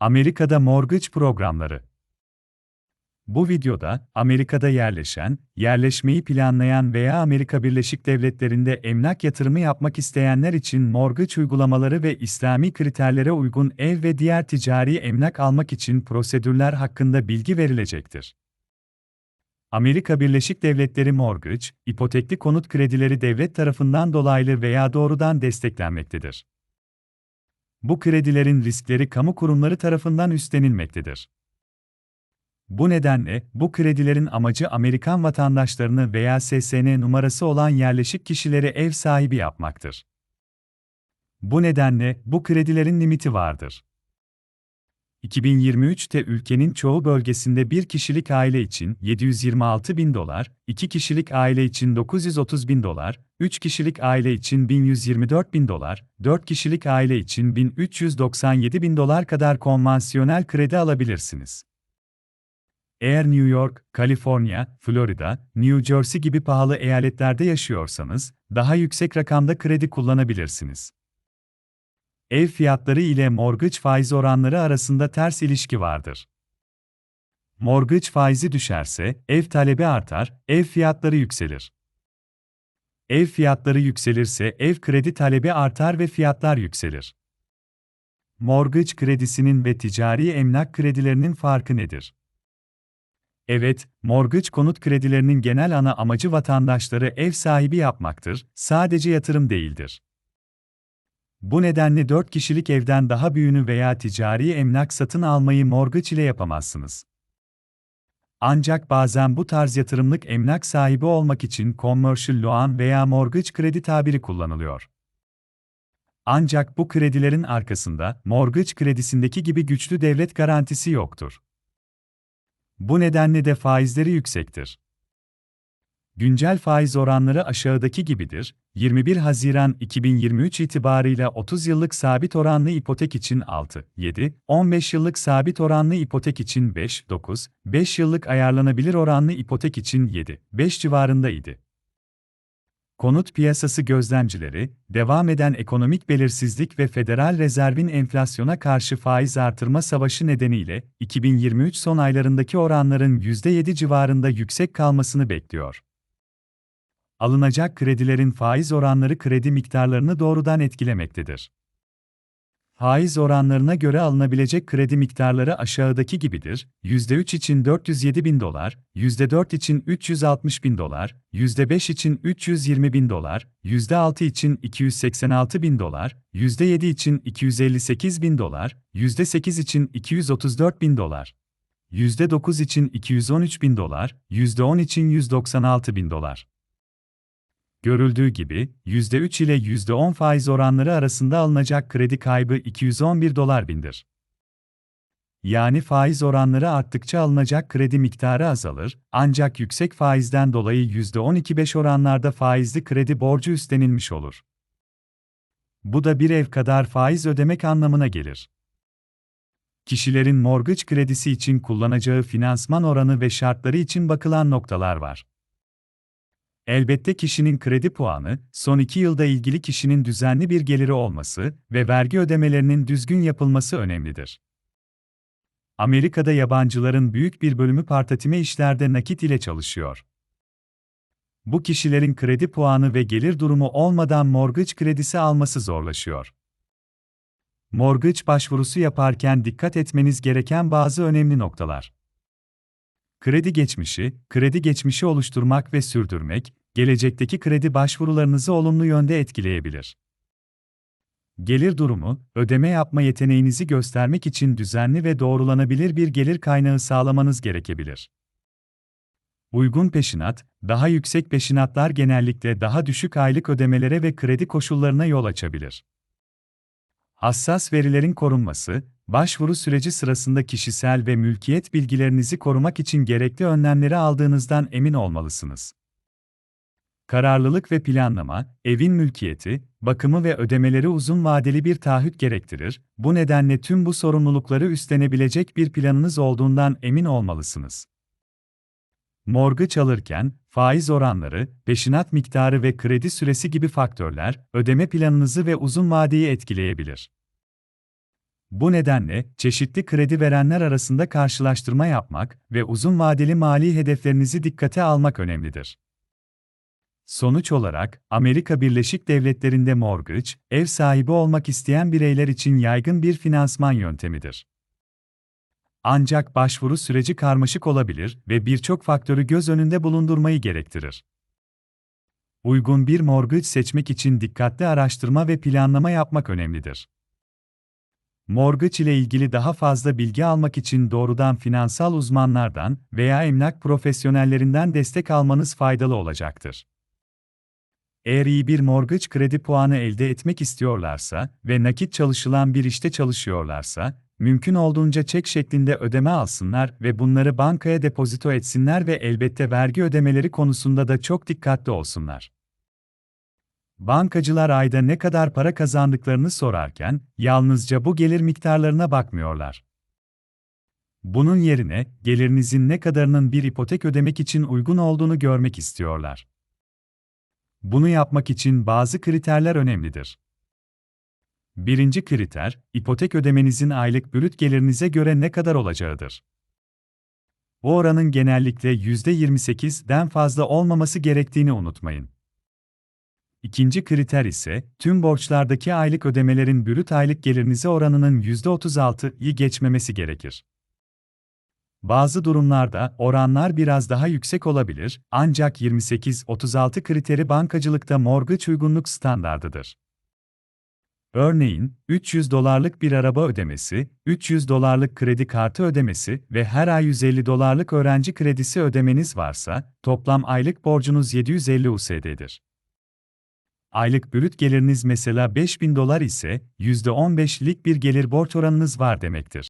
Amerika'da mortgage programları. Bu videoda Amerika'da yerleşen, yerleşmeyi planlayan veya Amerika Birleşik Devletleri'nde emlak yatırımı yapmak isteyenler için mortgage uygulamaları ve İslami kriterlere uygun ev ve diğer ticari emlak almak için prosedürler hakkında bilgi verilecektir. Amerika Birleşik Devletleri mortgage, ipotekli konut kredileri devlet tarafından dolaylı veya doğrudan desteklenmektedir. Bu kredilerin riskleri kamu kurumları tarafından üstlenilmektedir. Bu nedenle, bu kredilerin amacı Amerikan vatandaşlarını veya SSN numarası olan yerleşik kişileri ev sahibi yapmaktır. Bu nedenle, bu kredilerin limiti vardır. 2023'te ülkenin çoğu bölgesinde bir kişilik aile için 726 bin dolar, iki kişilik aile için 930 bin dolar, üç kişilik aile için 1124 bin dolar, dört kişilik aile için 1397 bin dolar kadar konvansiyonel kredi alabilirsiniz. Eğer New York, Kaliforniya, Florida, New Jersey gibi pahalı eyaletlerde yaşıyorsanız, daha yüksek rakamda kredi kullanabilirsiniz. Ev fiyatları ile mortgage faiz oranları arasında ters ilişki vardır. Mortgage faizi düşerse, ev talebi artar, ev fiyatları yükselir. Ev fiyatları yükselirse ev kredi talebi artar ve fiyatlar yükselir. Mortgage kredisinin ve ticari emlak kredilerinin farkı nedir? Evet, mortgage konut kredilerinin genel ana amacı vatandaşları ev sahibi yapmaktır, sadece yatırım değildir. Bu nedenle 4 kişilik evden daha büyüğünü veya ticari emlak satın almayı mortgage ile yapamazsınız. Ancak bazen bu tarz yatırımlık emlak sahibi olmak için commercial loan veya mortgage kredi tabiri kullanılıyor. Ancak bu kredilerin arkasında mortgage kredisindeki gibi güçlü devlet garantisi yoktur. Bu nedenle de faizleri yüksektir. Güncel faiz oranları aşağıdaki gibidir. 21 Haziran 2023 itibarıyla 30 yıllık sabit oranlı ipotek için 6, 7, 15 yıllık sabit oranlı ipotek için 5, 9, 5 yıllık ayarlanabilir oranlı ipotek için 7, 5 civarında idi. Konut piyasası gözlemcileri, devam eden ekonomik belirsizlik ve Federal Rezerv'in enflasyona karşı faiz artırma savaşı nedeniyle 2023 son aylarındaki oranların %7 civarında yüksek kalmasını bekliyor. Alınacak kredilerin faiz oranları kredi miktarlarını doğrudan etkilemektedir. Faiz oranlarına göre alınabilecek kredi miktarları aşağıdaki gibidir. %3 için 407 bin dolar, %4 için 360 bin dolar, %5 için 320 bin dolar, %6 için 286 bin dolar, %7 için 258 bin dolar, %8 için 234 bin dolar, %9 için 213 bin dolar, %10 için 196 bin dolar. Görüldüğü gibi, %3 ile %10 faiz oranları arasında alınacak kredi kaybı 211 dolar bindir. Yani faiz oranları arttıkça alınacak kredi miktarı azalır, ancak yüksek faizden dolayı %12-5 oranlarda faizli kredi borcu üstlenilmiş olur. Bu da bir ev kadar faiz ödemek anlamına gelir. Kişilerin mortgage kredisi için kullanacağı finansman oranı ve şartları için bakılan noktalar var. Elbette kişinin kredi puanı, son iki yılda ilgili kişinin düzenli bir geliri olması ve vergi ödemelerinin düzgün yapılması önemlidir. Amerika'da yabancıların büyük bir bölümü partatime işlerde nakit ile çalışıyor. Bu kişilerin kredi puanı ve gelir durumu olmadan mortgage kredisi alması zorlaşıyor. Mortgage başvurusu yaparken dikkat etmeniz gereken bazı önemli noktalar. Kredi geçmişi, kredi geçmişi oluşturmak ve sürdürmek, gelecekteki kredi başvurularınızı olumlu yönde etkileyebilir. Gelir durumu, ödeme yapma yeteneğinizi göstermek için düzenli ve doğrulanabilir bir gelir kaynağı sağlamanız gerekebilir. Uygun peşinat, daha yüksek peşinatlar genellikle daha düşük aylık ödemelere ve kredi koşullarına yol açabilir. Hassas verilerin korunması, başvuru süreci sırasında kişisel ve mülkiyet bilgilerinizi korumak için gerekli önlemleri aldığınızdan emin olmalısınız. Kararlılık ve planlama, evin mülkiyeti, bakımı ve ödemeleri uzun vadeli bir taahhüt gerektirir. Bu nedenle tüm bu sorumlulukları üstlenebilecek bir planınız olduğundan emin olmalısınız. Morgı alırken, faiz oranları, peşinat miktarı ve kredi süresi gibi faktörler, ödeme planınızı ve uzun vadeyi etkileyebilir. Bu nedenle, çeşitli kredi verenler arasında karşılaştırma yapmak ve uzun vadeli mali hedeflerinizi dikkate almak önemlidir. Sonuç olarak, Amerika Birleşik Devletleri'nde mortgage, ev sahibi olmak isteyen bireyler için yaygın bir finansman yöntemidir. Ancak başvuru süreci karmaşık olabilir ve birçok faktörü göz önünde bulundurmayı gerektirir. Uygun bir mortgage seçmek için dikkatli araştırma ve planlama yapmak önemlidir. Mortgage ile ilgili daha fazla bilgi almak için doğrudan finansal uzmanlardan veya emlak profesyonellerinden destek almanız faydalı olacaktır. Eğer iyi bir mortgage kredi puanı elde etmek istiyorlarsa ve nakit çalışılan bir işte çalışıyorlarsa, mümkün olduğunca çek şeklinde ödeme alsınlar ve bunları bankaya depozito etsinler ve elbette vergi ödemeleri konusunda da çok dikkatli olsunlar. Bankacılar ayda ne kadar para kazandıklarını sorarken, yalnızca bu gelir miktarlarına bakmıyorlar. Bunun yerine, gelirinizin ne kadarının bir ipotek ödemek için uygun olduğunu görmek istiyorlar. Bunu yapmak için bazı kriterler önemlidir. Birinci kriter, ipotek ödemenizin aylık brüt gelirinize göre ne kadar olacağıdır. Bu oranın genellikle %28'den fazla olmaması gerektiğini unutmayın. İkinci kriter ise, tüm borçlardaki aylık ödemelerin brüt aylık gelirinize oranının %36'yı geçmemesi gerekir. Bazı durumlarda oranlar biraz daha yüksek olabilir, ancak 28-36 kriteri bankacılıkta mortgage uygunluk standardıdır. Örneğin, 300 dolarlık bir araba ödemesi, 300 dolarlık kredi kartı ödemesi ve her ay 150 dolarlık öğrenci kredisi ödemeniz varsa, toplam aylık borcunuz 750 USD'dir. Aylık brüt geliriniz mesela 5000 dolar ise, %15'lik bir gelir borç oranınız var demektir.